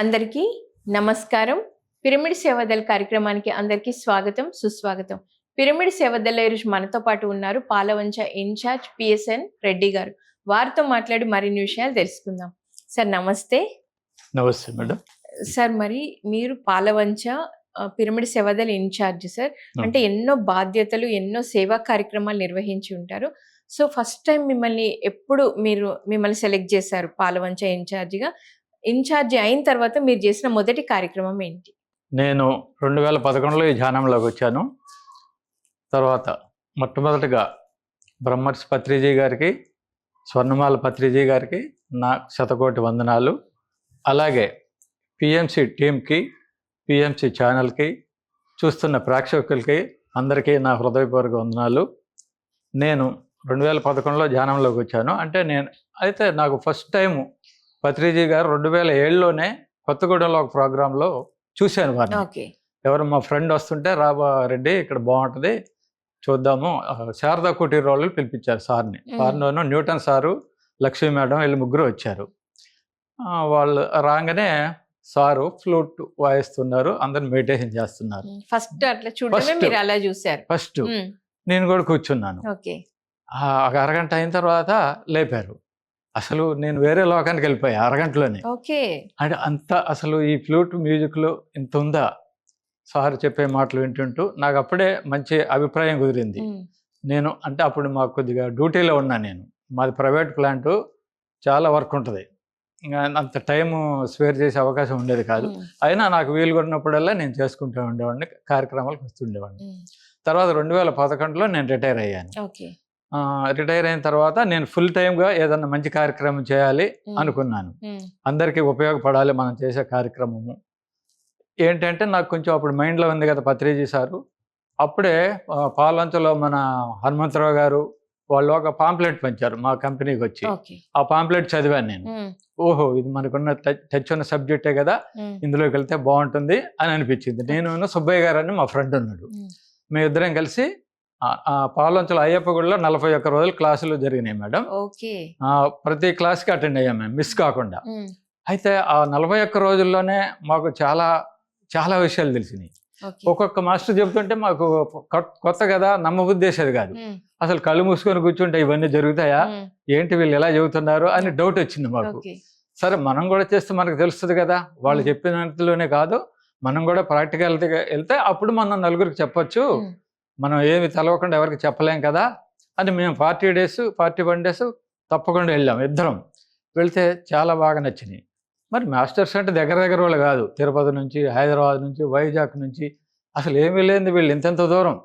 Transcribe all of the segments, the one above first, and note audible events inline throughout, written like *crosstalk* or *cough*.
అందరికీ నమస్కారం. పిరమిడ్ సేవదల్ కార్యక్రమానికి అందరికీ స్వాగతం సుస్వాగతం. పిరమిడ్ సేవదల్ ఈరోజు మనతో పాటు ఉన్నారు పాలవంచ ఇన్ఛార్జ్ పిఎస్ఎన్ రెడ్డి గారు. వారితో మాట్లాడి మరిన్ని విషయాలు తెలుసుకుందాం. సార్ నమస్తే. నమస్తే మేడం. సార్ మరి మీరు Palvancha pyramid Sevadal incharge sir. అంటే ఎన్నో బాధ్యతలు ఎన్నో సేవా కార్యక్రమాలు నిర్వహించి ఉంటారు. సో ఫస్ట్ టైం మిమ్మల్ని ఎప్పుడు మీరు మిమ్మల్ని సెలెక్ట్ చేశారు పాలవంచ ఇన్ఛార్జిగా? ఇన్ఛార్జి అయిన తర్వాత మీరు చేసిన మొదటి కార్యక్రమం ఏంటి? నేను రెండు వేల పదకొండులో ఈ ధ్యానంలోకి వచ్చాను. తర్వాత మొట్టమొదటిగా బ్రహ్మర్షి పత్రిజీ గారికి స్వర్ణమాల పత్రిజీ గారికి నా శతకోటి వందనాలు. అలాగే పిఎంసి టీంకి పిఎంసి ఛానల్కి చూస్తున్న ప్రేక్షకులకి అందరికీ నా హృదయపూర్వక వందనాలు. నేను రెండు వేల పదకొండులో ధ్యానంలోకి వచ్చాను. అంటే నేను అయితే నాకు ఫస్ట్ టైము పత్రిజీ గారు రెండు వేల ఏడులోనే కొత్తగూడెంలో ఒక ప్రోగ్రాంలో చూశాను వారిని. ఎవరు మా ఫ్రెండ్ వస్తుంటే రాబా రెడ్డి ఇక్కడ బాగుంటుంది చూద్దాము. శారదా కుటీర్ వాళ్ళు పిలిపించారు సార్ని. మ్మ్. సార్లోను న్యూటన్ సారు లక్ష్మీ మేడం వీళ్ళు ముగ్గురు వచ్చారు. వాళ్ళు రాగానే సారు ఫ్లూట్ వాయిస్తున్నారు అందరు మెడిటేషన్ చేస్తున్నారు. ఫస్ట్ అట్లా. మీరు అలా చూసారు ఫస్ట్ నేను కూడా కూర్చున్నాను. ఒక అరగంట అయిన తర్వాత లేపారు. అసలు నేను వేరే లోకానికి వెళ్ళిపోయా అరగంటలోనే. ఓకే. అంటే అంత అసలు ఈ ఫ్లూట్ మ్యూజిక్లో ఇంత ఉందా? సార్ చెప్పే మాటలు వింటుంటూ నాకు అప్పుడే మంచి అభిప్రాయం కుదిరింది. నేను అంటే అప్పుడు మాకు కొద్దిగా డ్యూటీలో ఉన్నా నేను. మాది ప్రైవేట్ ప్లాంట్ చాలా వర్క్ ఉంటుంది. ఇంకా అంత టైం స్పేర్ చేసే అవకాశం ఉండేది కాదు. అయినా నాకు వీలు కొన్నప్పుడల్లా నేను చేసుకుంటూ ఉండేవాడిని కార్యక్రమాలకు వస్తుండేవాడిని. తర్వాత రెండు వేల పదకొండులో నేను రిటైర్ అయ్యాను. ఓకే. రిటైర్ అయిన తర్వాత నేను ఫుల్ టైమ్గా ఏదన్నా మంచి కార్యక్రమం చేయాలి అనుకున్నాను. అందరికీ ఉపయోగపడాలి మనం చేసే కార్యక్రమము. ఏంటంటే నాకు కొంచెం అప్పుడు మైండ్లో ఉంది కదా పత్రిజీ సారు. అప్పుడే పాలంచలో మన హనుమంతరావు గారు వాళ్ళు ఒక పాంప్లెట్ పంచారు మా కంపెనీకి వచ్చి. ఆ పాంప్లెట్ చదివాను నేను. ఓహో ఇది మనకున్న టచ్ టచ్ ఉన్న సబ్జెక్టే కదా. ఇందులోకి వెళ్తే బాగుంటుంది అని అనిపించింది. నేను సుబ్బయ్య గారు అని మా ఫ్రెండ్ ఉన్నాడు. మేమిద్దరం కలిసి పాలంచలో అయ్యప్ప గుడిలో నలభై ఒక్క రోజులు క్లాసులు జరిగినాయి మేడం. ప్రతి క్లాస్కి అటెండ్ అయ్యాం మేము మిస్ కాకుండా. అయితే ఆ నలభై ఒక్క రోజుల్లోనే మాకు చాలా చాలా విషయాలు తెలిసినాయి. ఒక్కొక్క మాస్టర్ చెబుతుంటే మాకు కొ- కొత్త కదా నమ్మబుద్ధేసేది కాదు. అసలు కళ్ళు మూసుకొని కూర్చుంటే ఇవన్నీ జరుగుతాయా? ఏంటి వీళ్ళు ఎలా చెబుతున్నారు? అని డౌట్ వచ్చింది మాకు. సరే మనం కూడా చేస్తే మనకు తెలుస్తుంది కదా. వాళ్ళు. చెప్పినంతలోనే కాదు మనం కూడా ప్రాక్టికల్ వెళ్తే అప్పుడు మనం నలుగురికి చెప్పొచ్చు. మనం ఏమి తెలవకుండా ఎవరికి చెప్పలేం కదా? అని మేము forty days forty one days తప్పకుండా వెళ్ళాం ఇద్దరం. వెళ్తే చాలా బాగా నచ్చినాయి. మరి మాస్టర్స్ అంటే దగ్గర దగ్గర వాళ్ళు కాదు. తిరుపతి నుంచి హైదరాబాద్ నుంచి వైజాగ్ నుంచి. అసలు ఏమీ లేనిది వీళ్ళు ఇంతెంత దూరం.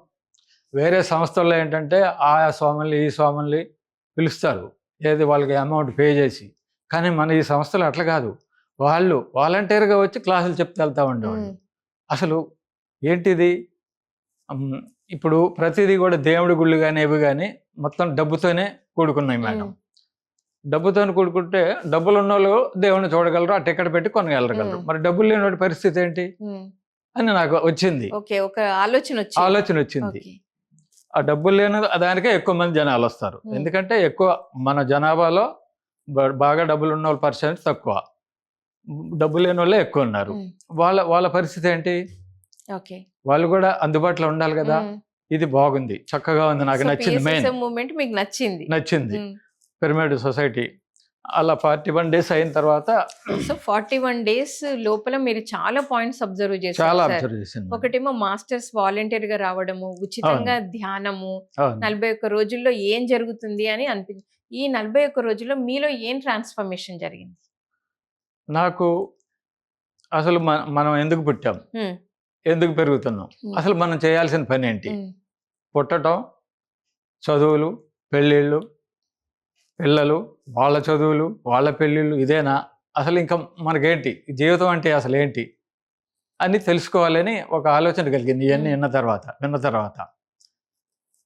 వేరే సంస్థల్లో ఏంటంటే ఆయా స్వాముల్ని ఈ స్వాముల్ని పిలుస్తారు. ఏది వాళ్ళకి అమౌంట్ పే చేసి. కానీ మన ఈ సంస్థలు అట్లా కాదు. వాళ్ళు వాలంటీర్గా వచ్చి క్లాసులు చెప్తే వెళ్తా ఉండేవాళ్ళు. అసలు ఏంటిది? ఇప్పుడు ప్రతిదీ కూడా దేవుడి గుళ్ళు కానీ ఇవి కానీ మొత్తం డబ్బుతోనే కూడుకున్నాయి మేడం. డబ్బుతో కూడుకుంటే డబ్బులు ఉన్న వాళ్ళు దేవుని చూడగలరు ఆ టికెట్ పెట్టి కొనగలగలరు మ్మ్. మరి డబ్బులు లేని పరిస్థితి ఏంటి? అని నాకు వచ్చింది. ఆలోచన వచ్చింది. ఆలోచన వచ్చింది. ఆ డబ్బులు లేని దానికే ఎక్కువ మంది జనాలు వస్తారు. ఎందుకంటే ఎక్కువ మన జనాభాలో బాగా డబ్బులు ఉన్న వాళ్ళ పర్సెంట్ తక్కువ. డబ్బు లేని వాళ్ళే ఎక్కువ ఉన్నారు. వాళ్ళ వాళ్ళ పరిస్థితి ఏంటి? వాళ్ళు కూడా అందుబాటులో ఉండాలి కదా! ఇది బాగుంది. చక్కగా ఉంది. నాకు నచ్చింది మెయిన్. మూమెంట్ మీకు నచ్చింది. నచ్చింది. పిరమిడ్ సొసైటీ అలా ఫార్టీ వన్ డేస్ అయిన తర్వాత సో ఫార్టీ వన్ డేస్ లోపల మీరు చాలా పాయింట్స్ అబ్జర్వ్ చాలా చేశారు. అబ్జర్వ్ చేసింది ఒకటేమో మాస్టర్స్ వాలంటీర్గా రావడము ఉచితంగా ధ్యానము. నలభై ఒక్క రోజుల్లో ఏం జరుగుతుంది అని అనిపించింది ఈ నలభై ఒక్క రోజుల్లో మీలో ఏం ట్రాన్స్ఫర్మేషన్ జరిగింది? నాకు అసలు మన- ఎందుకు పుట్టాం? ఎందుకు పెరుగుతున్నాం? అసలు మనం చేయాల్సిన పని ఏంటి ఉమ్, పుట్టటం చదువులు పెళ్ళిళ్ళు పిల్లలు వాళ్ళ చదువులు వాళ్ళ పెళ్ళిళ్ళు ఇదేనా? అసలు ఇంకా మనకేంటి? జీవితం అంటే అసలు ఏంటి? అని తెలుసుకోవాలని ఒక ఆలోచన కలిగింది ఇవన్నీ. విన్న తర్వాత విన్న తర్వాత.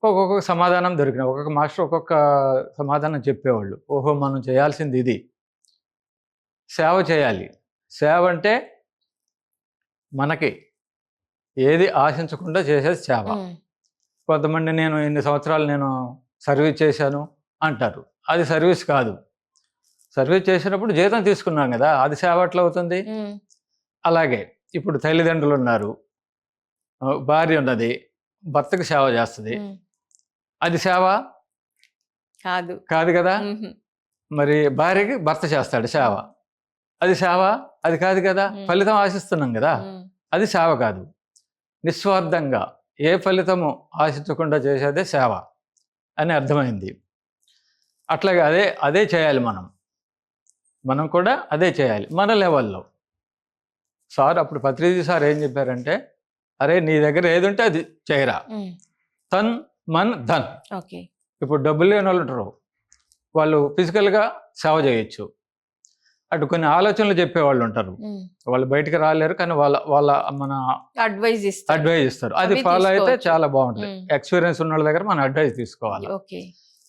ఒక్కొక్క సమాధానం దొరికిన ఒక్కొక్క మాస్టర్ ఒక్కొక్క సమాధానం చెప్పేవాళ్ళు. ఓహో మనం చేయాల్సింది ఇది. సేవ చేయాలి. సేవ అంటే మనకి ఏది ఆశించకుండా చేసేది సేవ. కొంతమంది నేను ఇన్ని సంవత్సరాలు నేను సర్వీస్ చేశాను అంటారు. అది సర్వీస్ కాదు. సర్వీస్ చేసినప్పుడు జీతం తీసుకున్నాం కదా అది సేవ ఎట్లా అవుతుంది? అలాగే ఇప్పుడు తల్లిదండ్రులు ఉన్నారు. భార్య ఉన్నది భర్తకు సేవ చేస్తుంది. అది సేవ? కాదు. కాదు కదా. మరి భార్యకి భర్త చేస్తాడు సేవ. అది సేవ? అది కాదు కదా. ఫలితం ఆశిస్తున్నాం కదా. అది సేవ కాదు. నిస్వార్థంగా ఏ ఫలితము ఆశించకుండా చేసేదే సేవ అని అర్థమైంది. అట్లాగే అదే అదే చేయాలి మనం. మనం కూడా అదే చేయాలి మన లెవెల్లో. సార్ అప్పుడు పత్రిజీ సార్ ఏం చెప్పారంటే అరే నీ దగ్గర ఏది ఉంటే అది చేయరా. తన్ మన్ ధన్. ఇప్పుడు డబ్బులు లేని వాళ్ళు ఉంటారు. వాళ్ళు ఫిజికల్గా సేవ చేయొచ్చు. అటు కొన్ని ఆలోచనలు చెప్పేవాళ్ళు ఉంటారు. వాళ్ళు బయటికి రాలేరు కానీ వాళ్ళ వాళ్ళ మన అడ్వైజ్ ఇస్తారు. అడ్వైజ్ ఇస్తారు. అది ఫాలో అయితే. చాలా బాగుంటుంది. ఎక్స్పీరియన్స్ ఉన్న వాళ్ళ దగ్గర మనం అడ్వైజ్ తీసుకోవాలి.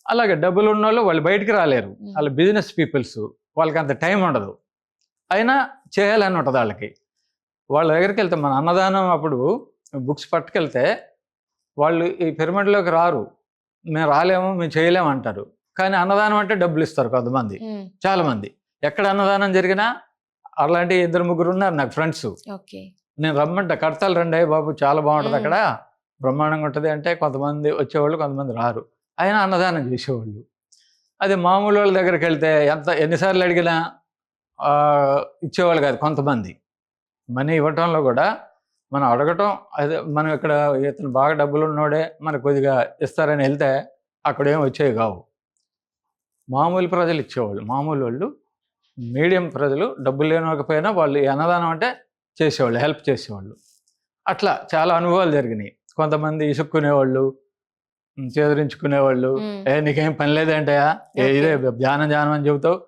అలాగే డబ్బులు ఉన్న వాళ్ళు వాళ్ళు బయటికి రాలేరు. వాళ్ళు బిజినెస్ పీపుల్స్ వాళ్ళకి అంత టైం ఉండదు. అయినా చేయాలని ఉంటుంది వాళ్ళకి. వాళ్ళ దగ్గరికి వెళ్తే మన అన్నదానం అప్పుడు బుక్స్ పట్టుకెళ్తే వాళ్ళు ఈ పిరమిడ్లోకి రారు. మేము రాలేము మేము చేయలేము అంటారు. కానీ అన్నదానం అంటే డబ్బులు ఇస్తారు కొంతమంది. చాలా మంది ఎక్కడ అన్నదానం జరిగినా అలాంటి ఇద్దరు ముగ్గురు ఉన్నారు నాకు ఫ్రెండ్స్. నేను రమ్మంట కడతాలు రండి బాబు చాలా బాగుంటుంది. అక్కడ. బ్రహ్మాండంగా ఉంటుంది అంటే కొంతమంది వచ్చేవాళ్ళు కొంతమంది రారు. అయినా అన్నదానం చేసేవాళ్ళు. అదే మామూలు వాళ్ళ దగ్గరికి వెళ్తే ఎంత ఎన్నిసార్లు అడిగినా ఇచ్చేవాళ్ళు కాదు కొంతమంది. మనీ ఇవ్వటంలో కూడా మనం అడగటం అదే మనం ఇక్కడ ఇతను బాగా డబ్బులు ఉన్నోడే మనకు కొద్దిగా ఇస్తారని వెళ్తే అక్కడ వచ్చేవి కావు. మామూలు ప్రజలు ఇచ్చేవాళ్ళు మామూలు వాళ్ళు మీడియం ప్రజలు డబ్బులు లేనకపోయినా వాళ్ళు అన్నదానం అంటే చేసేవాళ్ళు హెల్ప్ చేసేవాళ్ళు అట్లా చాలా అనుభవాలు జరిగినాయి కొంతమంది ఇసుక్కునేవాళ్ళు చేదరించుకునేవాళ్ళు. ఏ నీకేం పని లేదంటయా ఏ. ఇదే ధ్యానం ధ్యానం అని చెబుతావు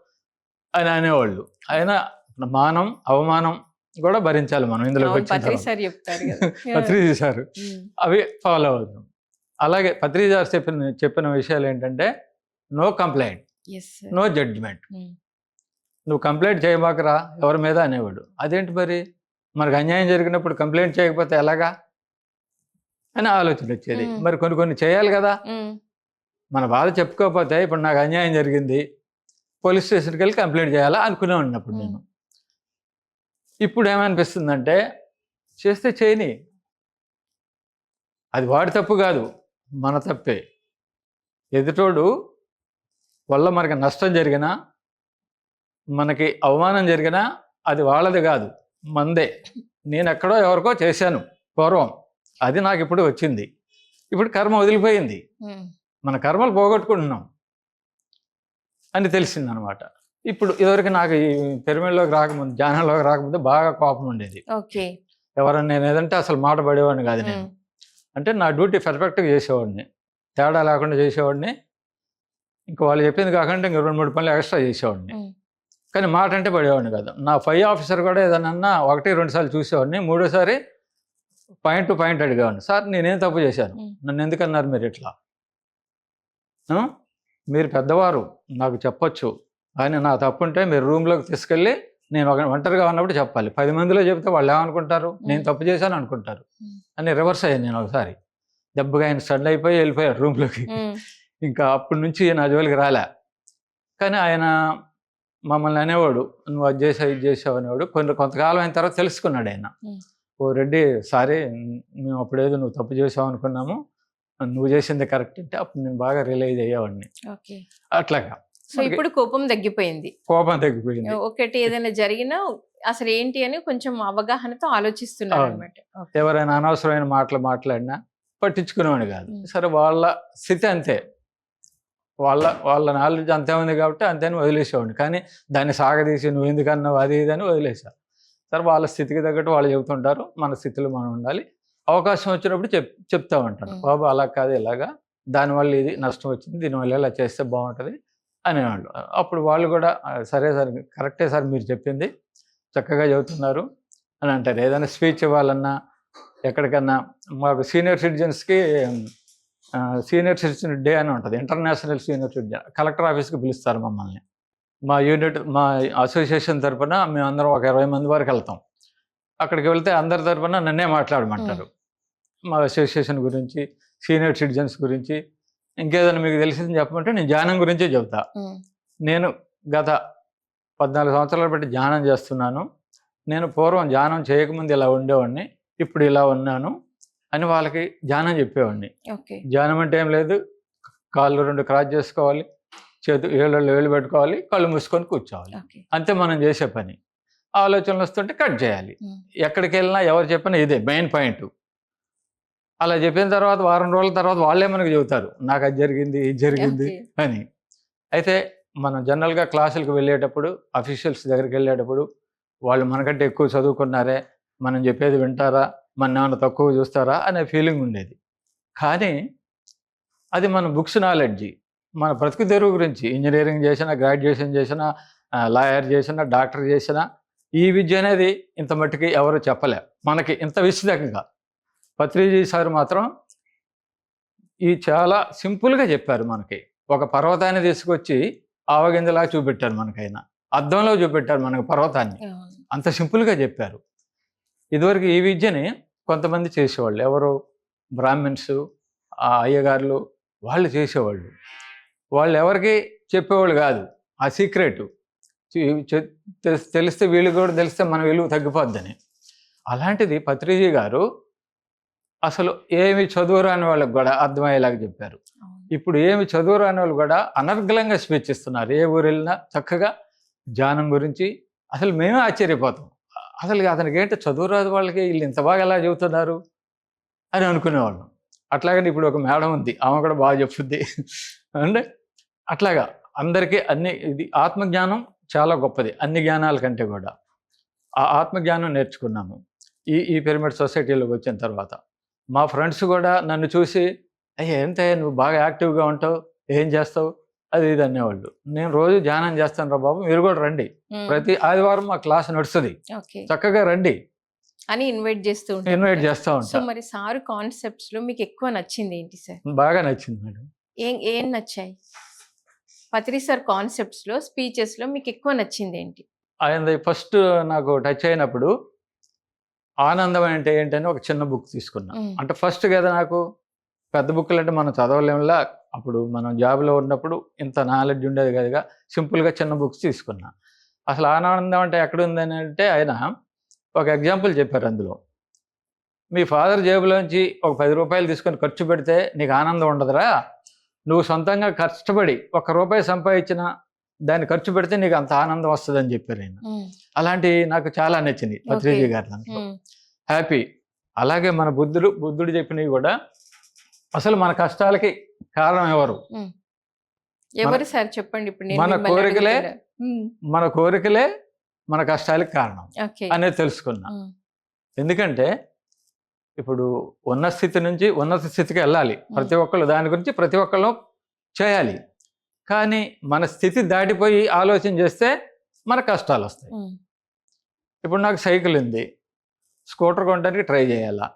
అని అనేవాళ్ళు అయినా మానం అవమానం కూడా భరించాలి మనం ఇందులోకి అవును, వచ్చిన పత్రి తర్వాత. సార్. *laughs* అవి ఫాలో అవుతాం అలాగే పత్రి గారు చెప్పిన చెప్పిన విషయాలు ఏంటంటే no complaint Yes, sir. No judgment. నువ్వు కంప్లైంట్ చేయబాకరా ఎవరి మీద అనేవాడు. అదేంటి మరి? మనకు అన్యాయం జరిగినప్పుడు కంప్లైంట్ చేయకపోతే ఎలాగా? అని ఆలోచన వచ్చేది. మరి కొన్ని కొన్ని చేయాలి కదా. మన బాధ చెప్పుకోకపోతే ఇప్పుడు నాకు అన్యాయం జరిగింది పోలీస్ స్టేషన్కి వెళ్ళి కంప్లైంట్ చేయాలా అనుకునే ఉన్నప్పుడు నేను. ఇప్పుడు ఏమనిపిస్తుందంటే చేస్తే చేయని. అది వాడి తప్పు కాదు మన తప్పే. ఎదుటోడు వల్ల మనకి నష్టం జరిగినా మనకి అవమానం జరిగినా అది వాళ్ళది కాదు మందే. నేను ఎక్కడో ఎవరికో చేశాను పూర్వం. అది నాకు ఇప్పుడు వచ్చింది. ఇప్పుడు కర్మ వదిలిపోయింది. మన కర్మలు పోగొట్టుకుంటున్నాం అని తెలిసిందనమాట. ఇప్పుడు ఇదివరకు నాకు ఈ పిరమిడ్లోకి రాకముందు ధ్యానంలోకి రాకముందు బాగా కోపం ఉండేది. ఓకే. ఎవరన్నా నేను ఏదంటే అసలు మాట పడేవాడిని కాదు నేను. అంటే నా డ్యూటీ పర్ఫెక్ట్గా చేసేవాడిని. తేడా లేకుండా చేసేవాడిని. ఇంకా వాళ్ళు చెప్పింది కాకుండా ఇంక రెండు మూడు పనులు ఎక్స్ట్రా చేసేవాడిని. కానీ మాట అంటే పడేవాడిని కాదు. నా పై ఆఫీసర్ కూడా ఏదన్నా ఒకటి రెండు సార్లు చూసేవాడిని. మూడోసారి పాయింట్ టు పాయింట్ అడిగేవాడిని. సార్ నేనేం తప్పు చేశాను. నన్ను ఎందుకన్నారు మీరు ఇట్లా? మీరు పెద్దవారు నాకు చెప్పొచ్చు. కానీ నా తప్పు ఉంటే మీరు రూమ్లోకి తీసుకెళ్ళి నేను ఒక ఒంటరిగా ఉన్నప్పుడు చెప్పాలి. పది మందిలో చెప్తే వాళ్ళు ఏమనుకుంటారు? నేను. తప్పు చేశాను అనుకుంటారు. అని రివర్స్ అయ్యాను నేను ఒకసారి. దెబ్బగా ఆయన స్టడ్ అయిపోయి వెళ్ళిపోయాడు రూమ్లోకి. ఇంకా అప్పటి నుంచి నా జోలికి రాలే. కానీ ఆయన మమ్మల్ని అనేవాడు నువ్వు అది చేసావు ఇది చేసావు అనేవాడు. కొన్ని కొంతకాలం అయిన తర్వాత తెలుసుకున్నాడు ఆయన. ఓ రెడ్డి సారీ మేము అప్పుడేదో నువ్వు తప్పు చేసావు అనుకున్నాము. నువ్వు చేసింది కరెక్ట్ అంటే అప్పుడు నేను బాగా రియలైజ్ అయ్యేవాడిని. అట్లాగా. సో ఇప్పుడు కోపం తగ్గిపోయింది. కోపం తగ్గిపోయింది. ఒకటి ఏదైనా జరిగినా అసలు ఏంటి అని కొంచెం అవగాహనతో ఆలోచిస్తున్నారు. అనమాట ఎవరైనా అనవసరమైన మాటలు మాట్లాడినా పట్టించుకునేవాడు కాదు. సరే వాళ్ళ స్థితి అంతే. వాళ్ళ వాళ్ళ నాలెడ్జ్ అంతే ఉంది కాబట్టి అంతేని వదిలేసేవాడిని. కానీ దాన్ని సాగదీసి నువ్వు ఎందుకన్నావు అది ఇది అని వదిలేసా. సరే వాళ్ళ స్థితికి తగ్గట్టు వాళ్ళు చెబుతుంటారు మన స్థితిలో మనం ఉండాలి. అవకాశం వచ్చినప్పుడు చెప్ చెప్తా ఉంటాను. బాబు అలా కాదు ఇలాగా. దానివల్ల ఇది నష్టం వచ్చింది. దీనివల్ల ఇలా చేస్తే బాగుంటుంది అనేవాళ్ళు. అప్పుడు వాళ్ళు కూడా "ఆ, సరే సార్ కరెక్టే సార్ మీరు చెప్పింది. చక్కగా చెబుతున్నారు అని అంటారు. ఏదైనా స్పీచ్ ఇవ్వాలన్నా ఎక్కడికన్నా మాకు సీనియర్ సిటిజన్స్కి సీనియర్ సిటిజన్ డే అని ఉంటుంది. ఇంటర్నేషనల్ సీనియర్ సిటిజన్ కలెక్టర్ ఆఫీస్కి పిలుస్తారు మమ్మల్ని. మా యూనిట్ మా అసోసియేషన్ తరపున మేమందరం ఒక ఇరవై మంది వరకు వెళ్తాం. అక్కడికి వెళ్తే అందరి తరపున నన్నే మాట్లాడమంటారు. మా అసోసియేషన్ గురించి సీనియర్ సిటిజన్స్ గురించి ఇంకేదైనా మీకు తెలిసింది చెప్పమంటే నేను ధ్యానం గురించే చెబుతా. నేను గత పద్నాలుగు సంవత్సరాలు బట్టి ధ్యానం చేస్తున్నాను. నేను పూర్వం ధ్యానం చేయకముందు ఇలా ఉండేవాడిని. ఇప్పుడు ఇలా ఉన్నాను. అని వాళ్ళకి ధ్యానం చెప్పేవాడిని. ధ్యానం అంటే ఏం లేదు కాళ్ళు రెండు క్రాస్ చేసుకోవాలి చేతు ఏళ్ళు ఏళ్ళు పెట్టుకోవాలి కళ్ళు మూసుకొని కూర్చోవాలి. అంతే మనం చేసే పని. ఆలోచనలు వస్తుంటే కట్ చేయాలి. ఎక్కడికి వెళ్ళినా ఎవరు చెప్పినా ఇదే మెయిన్ పాయింట్. అలా చెప్పిన తర్వాత వారం రోజుల తర్వాత వాళ్ళే మనకు చెబుతారు నాకు అది జరిగింది ఇది జరిగింది. అని. అయితే మనం జనరల్గా క్లాసులకు వెళ్ళేటప్పుడు అఫీషియల్స్ దగ్గరికి వెళ్ళేటప్పుడు వాళ్ళు మనకంటే ఎక్కువ చదువుకున్నారే మనం చెప్పేది వింటారా మన ఏమైనా తక్కువ చూస్తారా అనే ఫీలింగ్ ఉండేది. కానీ అది మన బుక్స్ నాలెడ్జి మన బ్రతుకు తెరువు గురించి ఇంజనీరింగ్ చేసినా గ్రాడ్యుయేషన్ చేసినా లాయర్ చేసినా డాక్టర్ చేసినా ఈ విద్య అనేది ఇంత మట్టుకి ఎవరు చెప్పలే. మనకి ఇంత విస్తృతంగా. పత్రిజీ సార్ మాత్రం ఈ చాలా సింపుల్గా చెప్పారు మనకి. ఒక పర్వతాన్ని తీసుకొచ్చి ఆవగింజలా చూపెట్టారు మనకైనా. అద్దంలో చూపెట్టారు మనకు పర్వతాన్ని. అంత సింపుల్గా చెప్పారు. ఇదివరకు ఈ విద్యని కొంతమంది చేసేవాళ్ళు. ఎవరు బ్రాహ్మిన్స్ ఆ అయ్యగారులు వాళ్ళు చేసేవాళ్ళు. వాళ్ళు ఎవరికి చెప్పేవాళ్ళు కాదు. ఆ సీక్రెట్ తెలిస్తే వీళ్ళు కూడా తెలిస్తే మన విలువ తగ్గిపోద్దని. అలాంటిది పత్రిజీ గారు అసలు ఏమి చదువు రాని వాళ్ళకి కూడా అర్థమయ్యేలాగా చెప్పారు. ఇప్పుడు ఏమి చదువు రాని వాళ్ళు కూడా అనర్గళంగా స్పీచ్ ఇస్తున్నారు. ఏ ఊరు వెళ్ళినా చక్కగా ధ్యానం గురించి అసలు మేమే ఆశ్చర్యపోతాం. అసలు అతనికి ఏంటో చదువు రాదు వాళ్ళకి? వీళ్ళు ఇంత బాగా ఎలా చెబుతున్నారు అని అనుకునేవాళ్ళం. అట్లాగని ఇప్పుడు ఒక మేడం ఉంది. ఆమె కూడా బాగా చెప్తుంది. అంటే అట్లాగా అందరికీ అన్ని ఇది ఆత్మజ్ఞానం చాలా గొప్పది. అన్ని జ్ఞానాల కంటే కూడా. ఆ ఆత్మజ్ఞానం నేర్చుకున్నాము. ఈ ఈ పిరమిడ్ సొసైటీలోకి వచ్చిన తర్వాత. మా ఫ్రెండ్స్ కూడా నన్ను చూసి అయ్యా ఎంత నువ్వు బాగా యాక్టివ్గా ఉంటావు. ఏం చేస్తావు? అది ఇది అనేవాళ్ళు. నేను రోజు ధ్యానం చేస్తాను రా బాబు మీరు కూడా రండి. ప్రతి ఆదివారం మా క్లాస్ నడుస్తుంది. ఓకే. చక్కగా రండి. అని ఇన్వైట్ చేస్తూ ఉంటారు ఇన్వైట్ చేస్తూ సో ఉంటా మరి సార్ కాన్సెప్ట్స్లో మీకు ఎక్కువ నచ్చింది ఏంటి సార్? బాగా నచ్చింది మేడం. ఏం ఏం నచ్చాయి? పత్రి సార్ కాన్సెప్ట్స్లో స్పీచెస్లో మీకు ఎక్కువ నచ్చింది ఏంటి? ఆయన ఫస్ట్ నాకు టచ్ అయినప్పుడు ఆనందం అంటే ఏంటని ఒక చిన్న బుక్ తీసుకున్నా. అంటే ఫస్ట్ కదా నాకు. పెద్ద బుక్లు అంటే మనం చదవలేములా అప్పుడు మనం జాబ్లో ఉన్నప్పుడు ఇంత నాలెడ్జ్ ఉండేది కదగా సింపుల్గా చిన్న బుక్స్ తీసుకున్నా. అసలు ఆనందం అంటే ఎక్కడ ఉందని అంటే ఆయన ఒక ఎగ్జాంపుల్ చెప్పారు అందులో. మీ ఫాదర్ జేబులోంచి ఒక పది రూపాయలు తీసుకొని ఖర్చు పెడితే నీకు ఆనందం ఉండదురా. నువ్వు సొంతంగా కష్టపడి ఒక రూపాయి సంపాదించిన దాన్ని ఖర్చు పెడితే నీకు అంత ఆనందం వస్తుందని చెప్పారు ఆయన. అలాంటి నాకు చాలా నచ్చింది పత్రిజీ గారి దాంట్లో. హ్యాపీ. అలాగే మన బుద్ధుడు బుద్ధుడు చెప్పినవి కూడా అసలు మన కష్టాలకి కారణం ఎవరు? ఎవరు సార్ చెప్పండి ఇప్పుడు మన కోరికలే. మన కోరికలే మన కష్టాలకి కారణం అనేది తెలుసుకున్నా. ఎందుకంటే ఇప్పుడు ఉన్న స్థితి నుంచి ఉన్నత స్థితికి వెళ్ళాలి. ప్రతి ఒక్కళ్ళు దాని గురించి ప్రతి ఒక్కళ్ళు చేయాలి. కానీ మన స్థితి దాటిపోయి ఆలోచన చేస్తే మన కష్టాలు వస్తాయి. ఇప్పుడు నాకు సైకిల్ ఉంది. స్కూటర్ కొనడానికి ట్రై చేయాలా?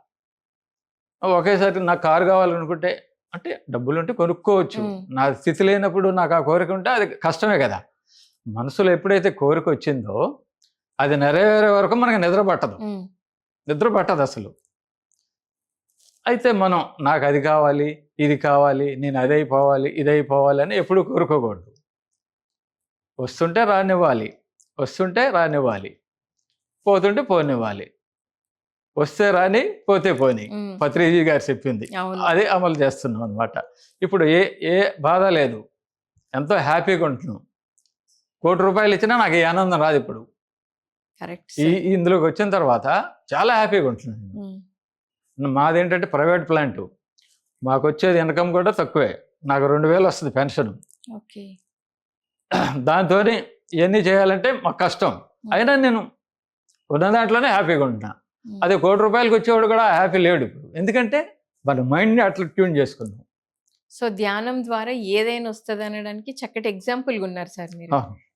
ఒకేసారి నాకు కారు కావాలనుకుంటే అంటే డబ్బులు ఉంటే కొనుక్కోవచ్చు. నా స్థితి లేనప్పుడు నాకు ఆ కోరిక ఉంటే అది కష్టమే కదా. మనసులో ఎప్పుడైతే కోరిక వచ్చిందో అది నెరవేరే వరకు మనకి నిద్ర పట్టదు. నిద్ర పట్టదు అసలు. అయితే మనం నాకు అది కావాలి ఇది కావాలి నేను అది అయిపోవాలి ఇది అయిపోవాలి అని ఎప్పుడు కోరుకోకూడదు. వస్తుంటే రానివ్వాలి వస్తుంటే రానివ్వాలి పోతుంటే పోనివ్వాలి. వస్తే రాని పోతే పోని. పత్రిజీ గారు చెప్పింది. అదే అమలు చేస్తున్నాం అనమాట ఇప్పుడు ఏ ఏ బాధ లేదు. ఎంతో హ్యాపీగా ఉంటున్నాం. కోటి రూపాయలు ఇచ్చినా నాకు ఈ ఆనందం రాదు ఇప్పుడు. కరెక్ట్ ఈ ఇందులోకి వచ్చిన తర్వాత చాలా హ్యాపీగా ఉంటున్నాను మాదేంటంటే ప్రైవేట్ ప్లాంట్. మాకు వచ్చేది ఇన్కమ్ కూడా తక్కువే. నాకు రెండు వేలు వస్తుంది పెన్షన్. దాంతో ఇవన్నీ చేయాలంటే మాకు కష్టం. అయినా నేను ఉన్న దాంట్లోనే హ్యాపీగా ఉంటున్నా. అదే కోటి రూపాయలకి వచ్చేవాడు కూడా హ్యాపీ లేడు. ఎందుకంటే మన మైండ్ని అట్లా ట్యూన్ చేసుకున్నాం. సో ధ్యానం ద్వారా ఏదైనా వస్తుంది అనడానికి చక్కటి ఎగ్జాంపుల్ ఉన్నారు సార్ మీరు.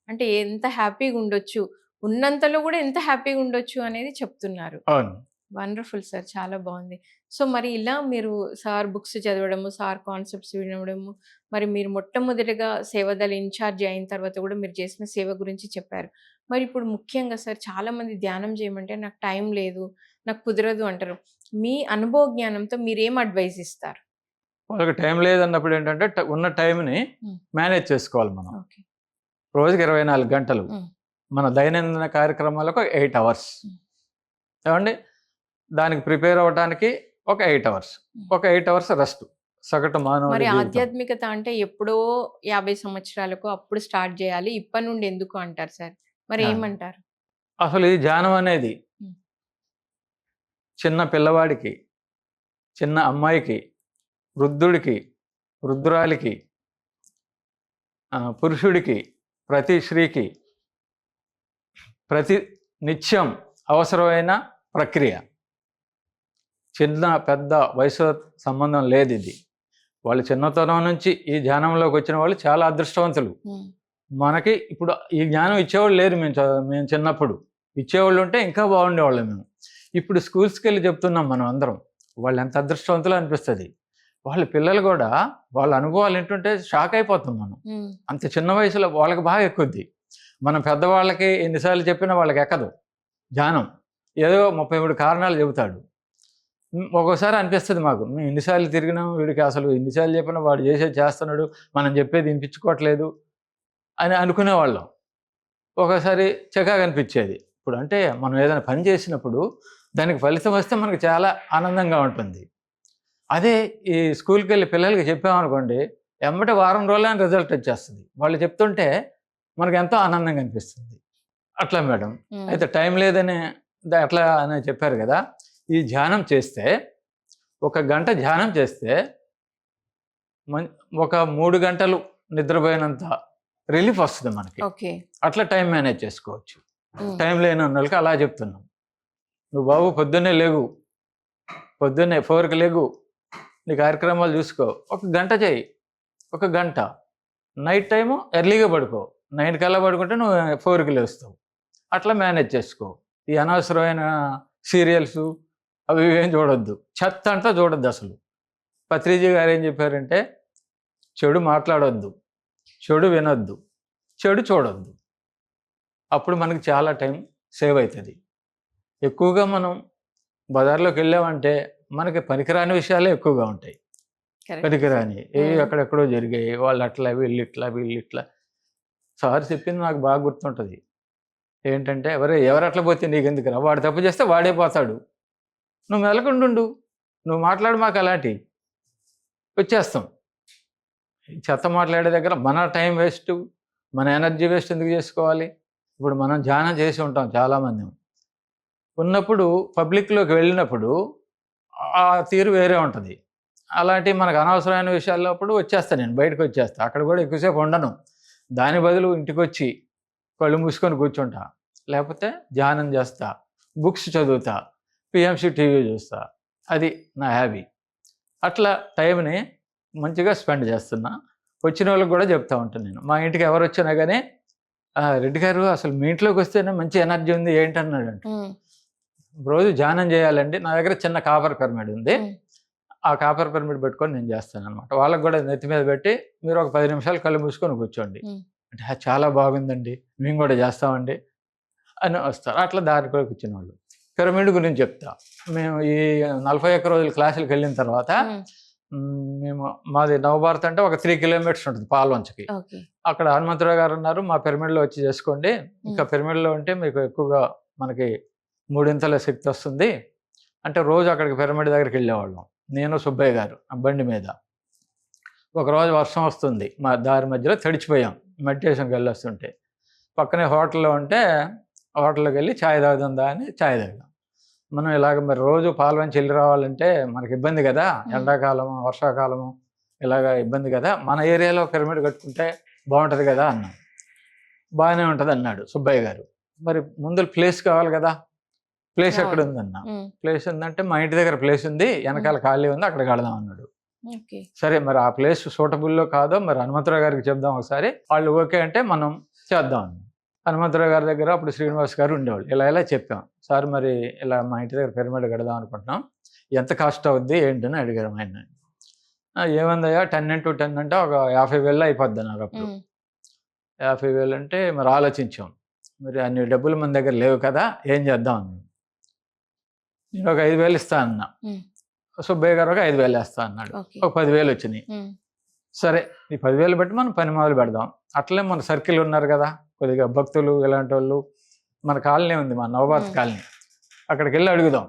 అంటే ఎంత హ్యాపీగా ఉండొచ్చు ఉన్నంతలో కూడా ఎంత హ్యాపీగా ఉండొచ్చు అనేది చెప్తున్నారు. అవును. Wonderful sir. చాలా బాగుంది. సో మరి ఇలా మీరు సార్ బుక్స్ చదవడము సార్ కాన్సెప్ట్స్ వినడము మరి మీరు మొట్టమొదటిగా సేవదళ ఇన్ఛార్జ్ అయిన తర్వాత కూడా మీరు చేసిన సేవ గురించి చెప్పారు. మరి ఇప్పుడు ముఖ్యంగా సార్ చాలా మంది ధ్యానం చేయమంటే నాకు టైం లేదు నాకు కుదరదు అంటారు. మీ అనుభవ జ్ఞానంతో మీరు ఏం అడ్వైస్ ఇస్తారు? వాళ్ళకి టైం లేదన్నప్పుడు ఏంటంటే ఉన్న టైంని. మేనేజ్ చేసుకోవాలి మనం. రోజుకి ఇరవై నాలుగు గంటలు. మన దైనందిన కార్యక్రమాలకు ఎయిట్ అవర్స్. ఏమండి? దానికి ప్రిపేర్ అవ్వడానికి ఒక ఎయిట్ అవర్స్. ఒక ఎయిట్ అవర్స్ రెస్ట్. సగటు మరి మానవుడి జీవితం. ఆధ్యాత్మికత అంటే ఎప్పుడో యాభై సంవత్సరాలకు అప్పుడు స్టార్ట్ చేయాలి ఇప్పటి నుండి ఎందుకు అంటారు సార్? మరి. ఏమంటారు? అసలు ఈ ధ్యానం అనేది. చిన్న పిల్లవాడికి చిన్న అమ్మాయికి వృద్ధుడికి వృద్ధురాలికి పురుషుడికి ప్రతి స్త్రీకి ప్రతి నిత్యం అవసరమైన ప్రక్రియ. చిన్న పెద్ద వయసు సంబంధం లేదు ఇది. వాళ్ళు చిన్నతనం నుంచి ఈ ధ్యానంలోకి వచ్చిన వాళ్ళు చాలా అదృష్టవంతులు. మనకి ఇప్పుడు ఈ జ్ఞానం ఇచ్చేవాళ్ళు లేరు మేము మేము చిన్నప్పుడు. ఇచ్చేవాళ్ళు ఉంటే ఇంకా బాగుండేవాళ్ళం మేము. ఇప్పుడు స్కూల్స్కి వెళ్ళి చెప్తున్నాం మనం అందరం. వాళ్ళు ఎంత అదృష్టవంతులు అనిపిస్తుంది. వాళ్ళ పిల్లలు కూడా వాళ్ళ అనుభవాలు ఏంటంటే షాక్ అయిపోతాం మనం. అంత చిన్న వయసులో వాళ్ళకి బాగా ఎక్కుద్ది. మనం పెద్దవాళ్ళకి ఎన్నిసార్లు చెప్పినా వాళ్ళకి ఎక్కదు. ధ్యానం ఏదో ముప్పై మూడు కారణాలు చెబుతాడు. ఒక్కోసారి అనిపిస్తుంది మాకు. మేము ఎన్నిసార్లు తిరిగినాం వీడికి అసలు ఎన్నిసార్లు చెప్పినా వాడు చేసేది చేస్తున్నాడు మనం చెప్పేది వినిపించుకోవట్లేదు అని అనుకునేవాళ్ళం. ఒకసారి చక్కగా అనిపించేది. ఇప్పుడు అంటే మనం ఏదైనా పని చేసినప్పుడు దానికి ఫలితం వస్తే మనకు చాలా ఆనందంగా ఉంటుంది. అదే ఈ స్కూల్కి వెళ్ళి పిల్లలకి చెప్పామనుకోండి ఎమ్మటి వారం రోజులైన రిజల్ట్ వచ్చేస్తుంది. వాళ్ళు చెప్తుంటే మనకు ఎంతో ఆనందంగా అనిపిస్తుంది. అట్లా మేడం. అయితే టైం లేదని అట్లా అని చెప్పారు కదా. ఈ ధ్యానం చేస్తే ఒక గంట ధ్యానం చేస్తే ఒక మూడు గంటలు నిద్రపోయినంత రిలీఫ్ వస్తుంది మనకి. ఓకే. అట్లా టైం మేనేజ్ చేసుకోవచ్చు. టైం లేని వాళ్ళకి అలా చెప్తున్నాం. నువ్వు బాబు పొద్దున్నే లేగు. పొద్దున్నే ఫోర్కి లేగు. నీ కార్యక్రమాలు చూసుకో. ఒక గంట చేయి. ఒక గంట. నైట్ టైము ఎర్లీగా పడుకో. నైన్ కల్లా పడుకుంటే నువ్వు ఫోర్కి లేస్తావు. అట్లా మేనేజ్ చేసుకో. ఈ అనవసరమైన సీరియల్స్ అవి ఏం చూడొద్దు. చెత్త అంతా చూడొద్దు అసలు. పత్రిజీ గారు ఏం చెప్పారంటే చెడు మాట్లాడొద్దు. చెడు వినొద్దు. చెడు చూడొద్దు. అప్పుడు మనకి చాలా టైం సేవ్ అవుతుంది ఎక్కువగా మనం బజార్లోకి వెళ్ళామంటే మనకి పనికిరాని విషయాలే ఎక్కువగా ఉంటాయి. పనికిరాని. ఏ మ్మ్. అక్కడెక్కడో జరిగాయి. వాళ్ళు అట్లా వీళ్ళు ఇట్లా వీళ్ళు ఇట్లా. సార్ చెప్పింది నాకు బాగా గుర్తుంటుంది. ఏంటంటే ఎవరే ఎవరు అట్లా పోతే నీకు ఎందుకురా వాడు తప్పు చేస్తే వాడే పోతాడు. నువ్వు మెలకుండు నువ్వు మాట్లాడు మాకు అలాంటి. వచ్చేస్తాం. ఈ చెత్త మాట్లాడే దగ్గర మన టైం వేస్ట్ మన ఎనర్జీ వేస్ట్ ఎందుకు చేసుకోవాలి? ఇప్పుడు మనం ధ్యానం చేసి ఉంటాం చాలామంది. ఉన్నప్పుడు పబ్లిక్లోకి వెళ్ళినప్పుడు ఆ తీరు వేరే ఉంటుంది. అలాంటి మనకు అనవసరమైన విషయాల్లో అప్పుడు వచ్చేస్తాను నేను బయటకు వచ్చేస్తా. అక్కడ కూడా ఎక్కువసేపు ఉండను. దాని బదులు ఇంటికి వచ్చి కళ్ళు మూసుకొని కూర్చుంటా. లేకపోతే ధ్యానం చేస్తా. బుక్స్ చదువుతా. పిఎంసి టీవీ చూస్తా. అది నా హ్యాబీ అట్లా టైంని మంచిగా స్పెండ్ చేస్తున్నా. వచ్చిన వాళ్ళకి కూడా చెప్తా ఉంటాను నేను. మా ఇంటికి ఎవరు వచ్చినా కానీ "ఆ, రెడ్డి గారు అసలు మీ ఇంట్లోకి వస్తేనే మంచి ఎనర్జీ ఉంది ఏంటన్నాడు అంట రోజు ధ్యానం చేయాలండి. నా దగ్గర చిన్న కాపర్ పిరమిడ్ ఉంది. ఆ కాపర్ పిరమిడ్ పెట్టుకొని నేను చేస్తాను అనమాట వాళ్ళకి కూడా నెత్తి మీద పెట్టి మీరు ఒక పది నిమిషాలు కళ్ళు మూసుకొని కూర్చోండి. అంటే "ఆ, చాలా బాగుందండి. మేము కూడా చేస్తామండి. అని వస్తారు. అట్లా దారి కూడా కూర్చున్న వాళ్ళు పిరమిడ్ గురించి చెప్తా. మేము ఈ నలభై ఒక్క రోజుల క్లాసులకు వెళ్ళిన తర్వాత మేము. మాది నవభారత్ అంటే ఒక త్రీ కిలోమీటర్స్ ఉంటుంది పాల్వంచకి. అక్కడ హనుమంతరావు గారు ఉన్నారు మా పిరమిడ్లో వచ్చి చేసుకోండి. ఇంకా పిరమిడ్లో ఉంటే మీకు ఎక్కువగా మనకి మూడింతల శక్తి వస్తుంది. అంటే రోజు అక్కడికి పిరమిడ్ దగ్గరికి వెళ్ళేవాళ్ళం. నేను సుబ్బయ్య గారు బండి మీద. ఒకరోజు వర్షం వస్తుంది మా దారి మధ్యలో తడిచిపోయాం. మెడిటేషన్కి వెళ్ళొస్తుంటే. పక్కనే హోటల్లో ఉంటే హోటల్కి వెళ్ళి ఛాయ్ తాగుతుందా అని ఛాయ్ తాగాం మనం ఇలాగ మరి రోజు పాల్వంచి వెళ్ళి రావాలంటే మనకి ఇబ్బంది కదా? ఎండాకాలము వర్షాకాలము ఇలాగ ఇబ్బంది కదా? మన ఏరియాలో పిరమిడ్ కట్టుకుంటే బాగుంటుంది కదా అన్నాం బాగానే ఉంటుంది అన్నాడు సుబ్బయ్య గారు. మరి ముందు ప్లేస్ కావాలి కదా? ప్లేస్ ఎక్కడ. ఉందన్నా? ప్లేస్ ఉందంటే మా ఇంటి దగ్గర ప్లేస్ ఉంది వెనకాల ఖాళీ ఉంది అక్కడ కడదాం అన్నాడు. సరే మరి ఆ ప్లేస్ సూటబుల్లో కాదో మరి హనుమంతరావు గారికి చెప్దాం ఒకసారి. వాళ్ళు ఓకే అంటే మనం చేద్దాం అన్నాం. హనుమంతరావు గారి దగ్గర అప్పుడు శ్రీనివాస్ గారు ఉండేవాళ్ళు. ఇలా ఇలా చెప్పాం. సార్ మరి ఇలా మా ఇంటి దగ్గర పిరమిడ్ కడదాం అనుకుంటున్నాం. ఎంత కాస్ట్ అవుద్ది? ఏంటని అడిగారు ఆయన. "ఆ, ఏముందయ్యా? టెన్ ఇంటూ టెన్ అంటే ఒక యాభై వేలు అయిపోద్ది నాకు అప్పుడు. యాభై వేలు అంటే మరి ఆలోచించాం. మరి అన్ని డబ్బులు మన దగ్గర లేవు కదా ఏం చేద్దాం? అన్నాడు. నేను ఒక ఐదు వేలు ఇస్తా అన్నా. సుబ్బయ్య గారు ఒక ఐదు వేలు వేస్తా అన్నాడు. ఒక పదివేలు వచ్చినాయి. సరే ఈ పదివేలు బట్టి మనం పని మొదలు పెడదాం. అట్లే మన సర్కిల్ ఉన్నారు కదా కొద్దిగా భక్తులు ఇలాంటి వాళ్ళు మన కాలనీ ఉంది మన నవభారత్. కాలనీ. అక్కడికి వెళ్ళి అడుగుదాం.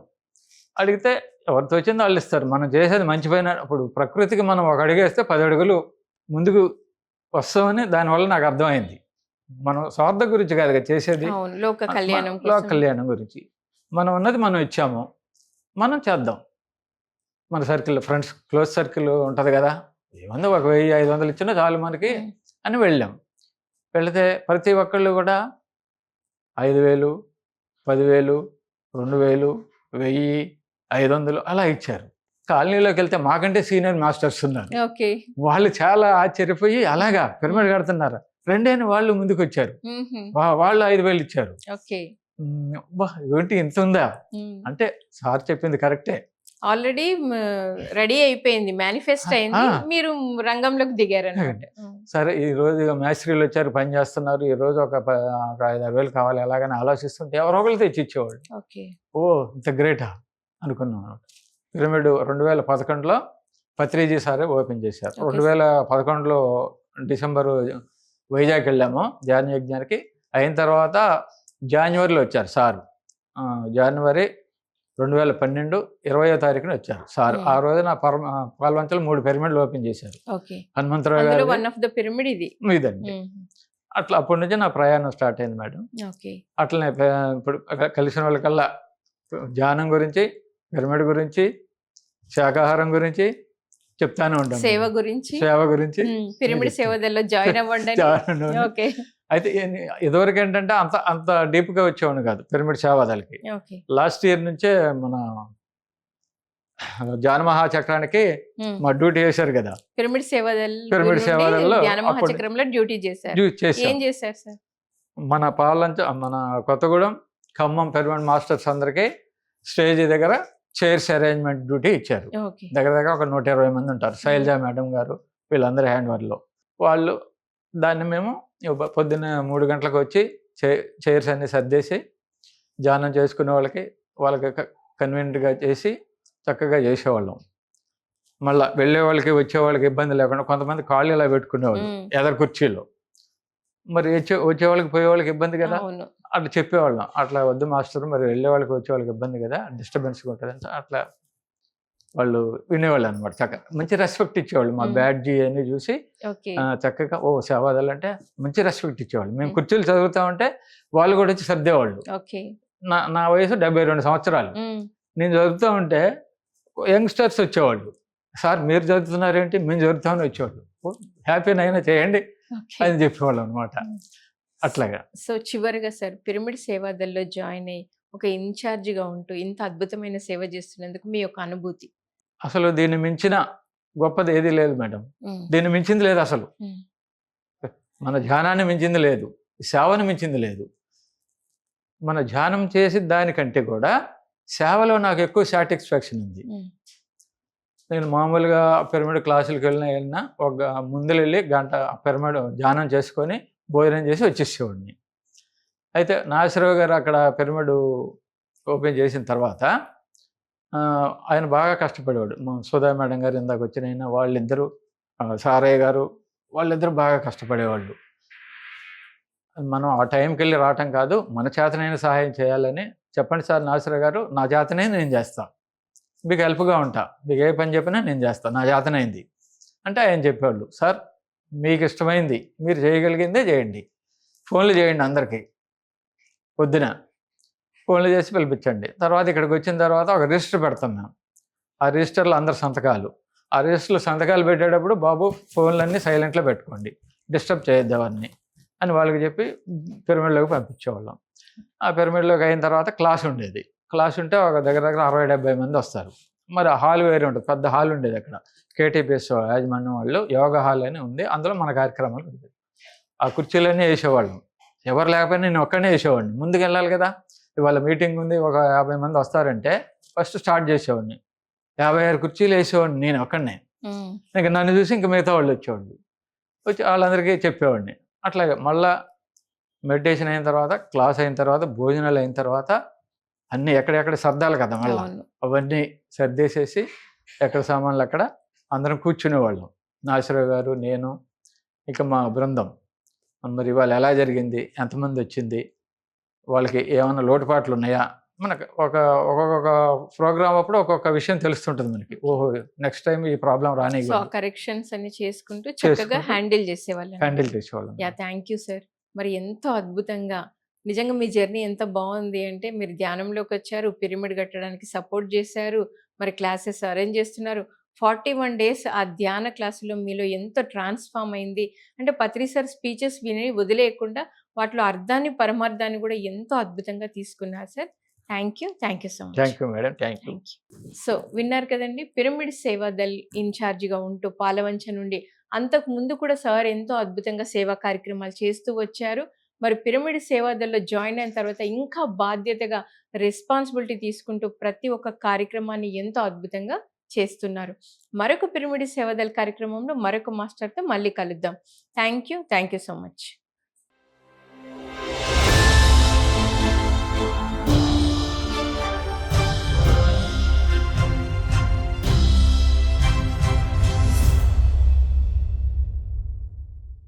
అడిగితే ఎవరితో వచ్చిందో వాళ్ళు ఇస్తారు. మనం చేసేది మంచి పైన ఇప్పుడు ప్రకృతికి మనం ఒక అడుగు వేస్తే పది అడుగులు ముందుకు వస్తామని దానివల్ల నాకు అర్థమైంది. మనం స్వార్థ గురించి కాదు చేసేది. లోక కళ్యాణం లోక. కళ్యాణం గురించి. మనం ఉన్నది మనం ఇచ్చాము. మనం చేద్దాం. మన సర్కిల్ ఫ్రెండ్స్ క్లోజ్ సర్కిల్ ఉంటుంది కదా. ఏముంది ఒక వెయ్యి ఐదు వందలు ఇచ్చినా చాలు మనకి. అని వెళ్ళాం. వెళితే ప్రతి ఒక్కళ్ళు కూడా ఐదు వేలు పదివేలు రెండు వేలు వెయ్యి ఐదు వందలు అలా ఇచ్చారు. కాలనీలోకి వెళ్తే మాకంటే సీనియర్ మాస్టర్స్ ఉన్నారు. వాళ్ళు చాలా ఆశ్చర్యపోయి అలాగా పిరమిడ్ కడుతున్నారు. రెండేని వాళ్ళు ముందుకు వచ్చారు వాళ్ళు ఐదు వేలు ఇచ్చారు. ఏంటి ఇంత ఉందా. అంటే సార్ చెప్పింది కరెక్టే. ఆల్రెడీ రెడీ అయిపోయింది మేనిఫెస్ట్ అయింది. మీరు రంగంలోకి దిగారు అనమాట *laughs* సరే ఈ రోజు మేస్త్రీలు వచ్చారు పని చేస్తున్నారు ఈ రోజు ఒక ఒక ఐదు ఆరు వేలు కావాలి ఎలాగని ఆలోచిస్తుంటే ఎవరో ఒకరు తెచ్చి ఇచ్చేవాళ్ళు ఓకే. ఓ ఇంత గ్రేటా అనుకున్నాం అనమాట పిరమిడ్ రెండు వేల పదకొండులో పత్రిజీ సారే ఓపెన్ చేశారు. రెండు వేల పదకొండులో డిసెంబర్ వైజాగ్ వెళ్ళాము ధ్యాన యజ్ఞానికి. అయిన తర్వాత జాన్వరిలో వచ్చారు సార్. జనవరి రెండు వేల పన్నెండు ఇరవయో తారీఖున వచ్చారు. Sir Hmm. ఆ రోజు నా పరమ పాల్వంచలు మూడు పిరమిడ్లు ఓపెన్ చేశారు. హనుమంతరావు గారు వన్ ఆఫ్ ద పిరమిడ్ ఇది. ఇదండి. మ్మ్. అట్లా అప్పటి నుంచి నా ప్రయాణం స్టార్ట్ అయింది మేడం. అట్లనే ఇప్పుడు కలిసిన వాళ్ళకల్లా ధ్యానం గురించి పిరమిడ్ గురించి శాకాహారం గురించి చెప్తానే ఉంటాం సేవ గురించి? సేవ గురించి. పిరమిడ్ సేవదల్లో జాయిన్ అవ్వండి ఓకే. అయితే ఇదివరకు ఏంటంటే అంత అంత డీప్గా వచ్చేవాడు కాదు పిరమిడ్ సేవాదాలకి లాస్ట్ ఇయర్ నుంచే మన జాన మహాచక్రానికి. మా డ్యూటీ చేశారు కదా. పిరమిడ్ సేవదల్ పిరమిడ్ సేవదల్లో మహాచక్రంలో డ్యూటీ చేశారు. ఏం చేశారు సార్? మన పాలంచ మన కొత్తగూడెం ఖమ్మం పిరమిడ్ మాస్టర్స్ అందరికీ స్టేజ్ దగ్గర చైర్స్ అరేంజ్మెంట్ డ్యూటీ ఇచ్చారు. దగ్గర దగ్గర ఒక నూట ఇరవై మంది ఉంటారు. శైలజ మేడం గారు వీళ్ళందరూ హ్యాండ్ వర్క్లో వాళ్ళు దాన్ని మేము పొద్దున్న మూడు గంటలకు వచ్చి చైర్స్ అన్ని సర్దేసి ధ్యానం చేసుకునే వాళ్ళకి వాళ్ళకి కన్వీనియంట్గా చేసి చక్కగా చేసేవాళ్ళం. మళ్ళీ వెళ్ళే వాళ్ళకి వచ్చే వాళ్ళకి ఇబ్బంది లేకుండా కొంతమంది కాళ్ళు ఇలా పెట్టుకునేవాళ్ళు. మ్మ్. ఎదరు కుర్చీలో. మరి వచ్చే వచ్చే వాళ్ళకి పోయే వాళ్ళకి ఇబ్బంది కదా? అట్లా చెప్పేవాళ్ళం. అట్లా వద్దు మాస్టర్ మరి వెళ్ళే వాళ్ళకి వచ్చే వాళ్ళకి ఇబ్బంది కదా? డిస్టర్బెన్స్గా ఉంటుంది అంటే. అట్లా వాళ్ళు వినేవాళ్ళు అనమాట చక్కగా. మంచి రెస్పెక్ట్ ఇచ్చేవాళ్ళు. మా. బ్యాడ్జీ అన్ని చూసి చక్కగా ఓ సేవాదాలు అంటే మంచి రెస్పెక్ట్ ఇచ్చేవాళ్ళు. మేము. కుర్చీలు చదువుతా ఉంటే వాళ్ళు కూడా వచ్చి సర్దేవాళ్ళు. నా నా వయసు డెబ్బై రెండు సంవత్సరాలు. నేను చదువుతూ ఉంటే యంగ్స్టర్స్ వచ్చేవాళ్ళు. సార్ మీరు చదువుతున్నారేంటి? మేము చదువుతామని వచ్చేవాళ్ళు. హ్యాపీ అయినా చేయండి. అని చెప్పేవాళ్ళు అనమాట. అట్లాగా. సో చివరిగా సార్ పిరమిడ్ సేవాదల్లో జాయిన్ అయ్యి ఒక ఇన్ఛార్జిగా ఉంటూ ఇంత అద్భుతమైన సేవ చేస్తున్నందుకు మీ యొక్క అనుభూతి. అసలు దీన్ని మించిన గొప్పది ఏది లేదు మేడం. దీన్ని మించింది లేదు అసలు. మన ధ్యానాన్ని మించింది లేదు. సేవను మించింది లేదు. మన ధ్యానం చేసి దానికంటే కూడా సేవలో నాకు ఎక్కువ సాటిస్ఫాక్షన్ ఉంది. నేను మామూలుగా పిరమిడ్ క్లాసులకు వెళ్ళిన వెళ్ళినా ఒక ముందు వెళ్ళి గంట పిరమిడ్ ధ్యానం చేసుకొని భోజనం చేసి వచ్చేసేవాడిని. అయితే నాగేశ్వరరావు గారు అక్కడ పిరమిడ్ ఓపెన్ చేసిన తర్వాత ఆయన బాగా కష్టపడేవాడు. మా సుధా మేడం గారు ఇందాక వచ్చిన ఆయన వాళ్ళిద్దరూ సారయ్య గారు వాళ్ళిద్దరూ బాగా కష్టపడేవాళ్ళు. మనం ఆ టైంకి వెళ్ళి రావటం కాదు మన చేతనైనా సహాయం చేయాలని చెప్పండి సార్ నాగేశ్వరరావు గారు నా చేతనే నేను చేస్తాను మీకు హెల్ప్గా ఉంటా. మీకు ఏ పని చెప్పినా నేను చేస్తాను నా జాతనైంది అంటే ఆయన చెప్పేవాళ్ళు సార్ మీకు ఇష్టమైంది మీరు చేయగలిగిందే చేయండి. ఫోన్లు చేయండి అందరికీ. పొద్దున ఫోన్లు చేసి పిలిపించండి. తర్వాత ఇక్కడికి వచ్చిన తర్వాత ఒక రిజిస్టర్ పెడతాం మేము ఆ రిజిస్టర్లో అందరు సంతకాలు. ఆ రిజిస్టర్లో సంతకాలు పెట్టేటప్పుడు బాబు ఫోన్లన్నీ సైలెంట్లో పెట్టుకోండి. డిస్టర్బ్ చేయొద్దు అవన్నీ. అని వాళ్ళకి చెప్పి పిరమిడ్లోకి పంపించేవాళ్ళం. ఆ పిరమిడ్లోకి అయిన తర్వాత క్లాస్ ఉండేది. క్లాస్ ఉంటే ఒక దగ్గర దగ్గర అరవై డెబ్బై మంది వస్తారు. మరి ఆ హాల్ వేరే ఉంటుంది. పెద్ద హాల్ ఉండేది అక్కడ. కేటీపీఎస్ యాజమాన్యం వాళ్ళు యోగా హాల్ అని ఉంది. అందులో మన కార్యక్రమాలు ఉండేది ఆ కుర్చీలన్నీ వేసేవాళ్ళం. ఎవరు లేకపోయినా నేను ఒక్కనే వేసేవాడిని. ముందుకు వెళ్ళాలి కదా. ఇవాళ మీటింగ్ ఉంది. ఒక యాభై మంది వస్తారంటే ఫస్ట్ స్టార్ట్ చేసేవాడిని. యాభై ఆరు కుర్చీలు వేసేవాడిని నేను ఒక్కడనే. ఇంకా నన్ను చూసి ఇంకా మిగతా వాళ్ళు వచ్చేవాళ్ళు. వచ్చి వాళ్ళందరికీ చెప్పేవాడిని. అట్లాగే మళ్ళా మెడిటేషన్ అయిన తర్వాత క్లాస్ అయిన తర్వాత భోజనాలు అయిన తర్వాత అన్నీ ఎక్కడెక్కడ సర్దాలి కదా మళ్ళీ? అవును. అవన్నీ సర్దేసేసి ఎక్కడ సామాన్లు అక్కడ అందరం కూర్చునేవాళ్ళం. నాసిరావు గారు నేను ఇక మా బృందం. మరి ఇవాళ ఎలా జరిగింది? ఎంతమంది వచ్చింది? వాళ్ళకి ఏమైనా లోటుపాట్లు ఉన్నాయా? మనకు ఒక ఒక్కొక్క ప్రోగ్రామ్ అప్పుడు ఒక్కొక్క విషయం తెలుస్తుంటుంది మనకి. ఓహో నెక్స్ట్ టైం ఈ ప్రాబ్లం రాని కరెక్షన్స్ అన్ని చేసుకుంటూ చక్కగా హ్యాండిల్ చేసేవాళ్ళం హ్యాండిల్ చేసేవాళ్ళం. Yeah thank you sir. మరి ఎంతో అద్భుతంగా నిజంగా మీ జర్నీ ఎంత బాగుంది అంటే మీరు ధ్యానంలోకి వచ్చారు పిరమిడ్ కట్టడానికి సపోర్ట్ చేశారు మరి క్లాసెస్ అరేంజ్ చేస్తున్నారు. ఫార్టీ వన్ డేస్ ఆ ధ్యాన క్లాసులో మీలో ఎంత ట్రాన్స్ఫామ్ అయింది? అంటే పత్రి సార్ స్పీచెస్ విని వదిలేయకుండా వాటిలో అర్థాన్ని పరమార్థాన్ని కూడా ఎంతో అద్భుతంగా తీసుకున్నారు sir. Thank you. Thank you so much. Thank you madam. Thank you. So విన్నారు కదండి పిరమిడ్ సేవా దల్ ఇన్ఛార్జిగా ఉంటూ పాలవంచ నుండి అంతకు ముందు కూడా సార్ ఎంతో అద్భుతంగా సేవా కార్యక్రమాలు చేస్తూ వచ్చారు. మరి పిరమిడ్ సేవాదల్లో జాయిన్ అయిన తర్వాత ఇంకా బాధ్యతగా రెస్పాన్సిబిలిటీ తీసుకుంటూ ప్రతి ఒక్క కార్యక్రమాన్ని ఎంతో అద్భుతంగా చేస్తున్నారు. మరొక పిరమిడ్ సేవాదల్ కార్యక్రమంలో మరొక మాస్టర్తో మళ్ళీ కలుద్దాం. Thank you thank you so much.